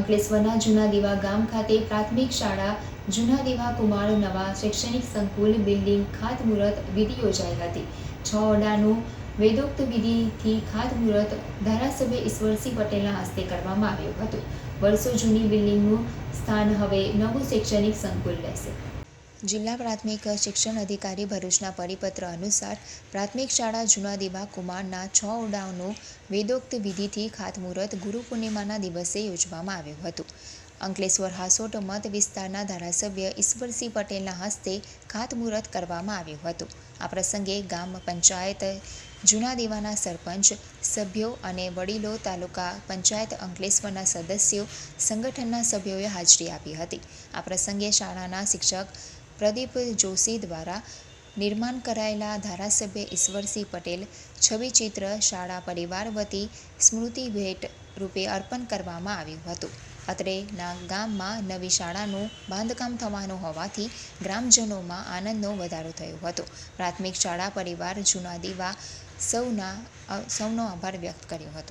અંકલેશ્વરના જૂના દીવા ગામ ખાતે પ્રાથમિક શાળા, જૂના દીવા કુમાર, નવા શૈક્ષણિક સંકુલ, બિલ્ડિંગ, ખાતમુહૂર્ત વિધિ યોજાઈ હતી. છ ઓરડાનું વેદોક્ત વિધિથી ખાતમુહૂર્ત ધારાસભ્ય ઈશ્વરસિંહ પટેલના હસ્તે કરવામાં આવ્યું હતું. વર્ષો જૂની બિલ્ડિંગનું સ્થાન હવે નવું શૈક્ષણિક સંકુલ લેશે જિલ્લા પ્રાથમિક શિક્ષણ અધિકારી ભરૂચના પરિપત્ર અનુસાર, પ્રાથમિક શાળા જૂના દીવા કુમારના છ ઓરડાઓનું વેદોક્ત વિધિથી ખાતમુહૂર્ત ગુરુ પૂર્ણિમાના દિવસે યોજવામાં આવ્યું હતું. અંકલેશ્વર હાસોટ મત વિસ્તારના ધારાસભ્ય ઈશ્વરસિંહ પટેલના હસ્તે ખાતમુહૂર્ત કરવામાં આવ્યું હતું. આ પ્રસંગે ગામ પંચાયત જૂના દીવાના સરપંચ, સભ્યો અને વડીલો તાલુકા પંચાયત અંકલેશ્વરના સદસ્યો, સંગઠનના સભ્યોએ હાજરી આપી હતી. આ પ્રસંગે શાળાના શિક્ષક પ્રદીપ જોશી દ્વારા નિર્માણ કરાયેલા ધારાસભ્ય ઈશ્વરસિંહ પટેલ છબીચિત્ર શાળા પરિવાર વતી સ્મૃતિ ભેટ રૂપે અર્પણ કરવામાં આવ્યું હતું. અત્રેના ગામમાં નવી શાળાનું બાંધકામ થવાનું હોવાથી ગ્રામજનોમાં આનંદનો વધારો થયો હતો. પ્રાથમિક શાળા પરિવાર જૂના દીવા સૌના સૌનો આભાર વ્યક્ત કર્યો હતો.